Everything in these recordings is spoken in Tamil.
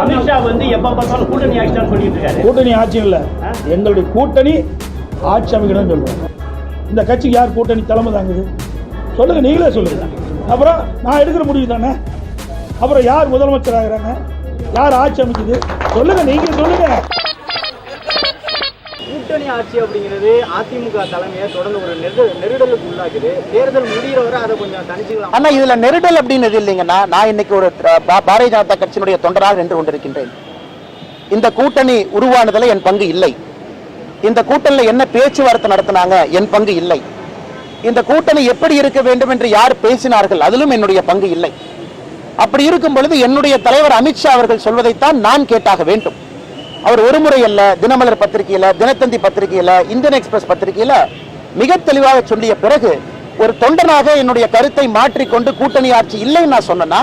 அமித்ஷா வந்து எப்ப பார்த்தாலும் கூட்டணி ஆட்சிதான் சொல்லிட்டு இருக்காரு. கூட்டணி ஆட்சி இல்லை. எங்களுடைய கூட்டணி ஆட்சி அமைக்கணும்னு சொல்லுவோம் இந்த கட்சிக்கு யார் கூட்டணி தலைமை தாங்குது? சொல்லுங்க நீங்களே சொல்லுங்க. அப்புறம் நான் எடுக்கிற முடிவு தானே? அப்புறம் யார் முதலமைச்சர் ஆகிறாங்க? யார் ஆட்சி அமைக்குது? சொல்லுங்க நீங்க சொல்லுங்க. கூட்டணி ஆட்சி அப்படிங்கிறது அதிமுக தலைமையை தொடர்ந்து ஒரு நெருடல் நெருடலுக்கு உள்ளாக்குது. தேர்தல் முடிகிற வரை அதை கொஞ்சம் தனிச்சுக்கலாம் ஆனா இதுல நெருடல் அப்படின்றது இல்லைங்கன்னா நான் இன்னைக்கு ஒரு பாரதிய ஜனதா கட்சியினுடைய தொண்டராக நின்று கொண்டிருக்கின்றேன். இந்த கூட்டணி உருவானதுல என் பங்கு இல்லை. இந்த கூட்டணியில் என்ன பேச்சுவார்த்தை நடத்தினாங்க என் பங்கு இல்லை. இந்த கூட்டணி எப்படி இருக்க வேண்டும் என்று யார் பேசினார்கள் அதிலும் என்னுடைய பங்கு இல்லை. அப்படி இருக்கும் பொழுது என்னுடைய தலைவர் அமித்ஷா அவர்கள் சொல்வதைத்தான் நான் கேட்டாக வேண்டும். அவர் ஒரு முறை அல்ல தினமலர் பத்திரிகையில தினத்தந்தி பத்திரிகையில இந்தியன் எக்ஸ்பிரஸ் பத்திரிகையில மிக தெளிவாக சொல்லிய பிறகு ஒரு தொண்டனாக என்னுடைய கருத்தை மாற்றிக்கொண்டு கூட்டணி ஆட்சி இல்லைன்னு நான் சொன்னேன்னா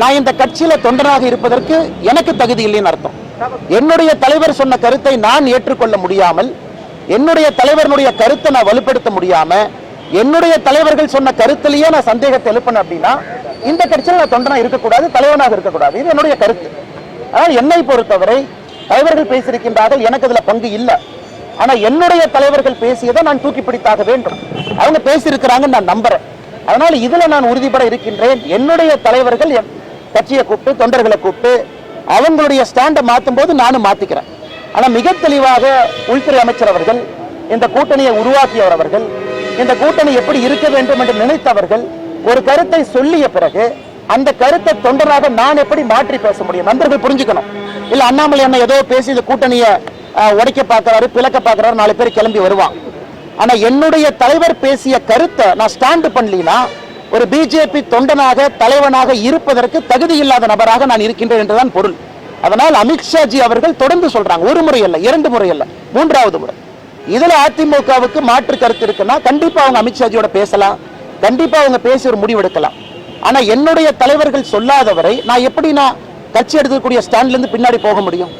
நான் இந்த கட்சியில தொண்டனாக இருப்பதற்கு எனக்கு தகுதி இல்லைன்னு அர்த்தம். என்னுடைய தலைவர் சொன்ன கருத்தை நான் ஏற்றுக்கொள்ள முடியாமல் என்னுடைய தலைவருடைய கருத்தை நான் வலுப்படுத்த முடியாம என்னுடைய தலைவர்கள் சொன்ன கருத்திலேயே நான் சந்தேகத்தை எழுப்பினேன் அப்படின்னா இந்த கட்சியில் நான் தொண்டனாக இருக்கக்கூடாது தலைவனாக இருக்கக்கூடாது. இது என்னுடைய கருத்து. ஆனால் என்னை பொறுத்தவரை தலைவர்கள் பேசியிருக்கின்றார்கள் எனக்கு அதுல பங்கு இல்லை. ஆனா என்னுடைய தலைவர்கள் பேசியதை நான் தூக்கி பிடித்தாக வேண்டும். அவங்க பேசியிருக்கிறாங்கன்னு நான் நம்புறேன். அதனால இதுல நான் உறுதிப்பட இருக்கின்றேன். என்னுடைய தலைவர்கள் என் கட்சியை கூப்பிட்டு தொண்டர்களை கூப்பிட்டு அவங்களுடைய ஸ்டாண்டை மாற்றும் போது நானும் மாத்திக்கிறேன். ஆனா மிக தெளிவாக உள்துறை அமைச்சர் அவர்கள் இந்த கூட்டணியை உருவாக்கியவர் அவர்கள் இந்த கூட்டணி எப்படி இருக்க வேண்டும் என்று நினைத்தவர்கள் ஒரு கருத்தை சொல்லிய பிறகு அந்த கருத்தை தொண்டராக நான் எப்படி மாற்றி பேச முடியும்? நண்பர்கள் புரிஞ்சுக்கணும். இல்ல அண்ணாமலை அண்ணன் ஏதோ பேசி இந்த கூட்டணியை உடைக்க பாக்குறாரு பிளக்க பாக்குறாரு நாலு பேர் கிளம்பி வருவான். ஆனா என்னுடைய தலைவர் பேசிய கருத்தை நான் ஸ்டாண்டு பண்ணலினா ஒரு பிஜேபி தொண்டனாக தலைவனாக இருப்பதற்கு தகுதி இல்லாத நபராக நான் இருக்கின்றேன் என்றுதான் பொருள். அதனால் அமித்ஷாஜி அவர்கள் தொடர்ந்து சொல்றாங்க. ஒரு முறை அல்ல இரண்டு முறை அல்ல மூன்றாவது முறை. இதுல அதிமுகவுக்கு மாற்று கருத்து இருக்குன்னா கண்டிப்பா அவங்க அமித்ஷாஜியோட பேசலாம். கண்டிப்பா அவங்க பேசி ஒரு முடிவெடுக்கலாம். ஆனால் ஆனா என்னுடைய தலைவர்கள் சொல்லாதவரை நான் எப்படி நான் கட்சி எடுக்கக்கூடிய ஸ்டாண்ட்லேருந்து பின்னாடி போக முடியும்?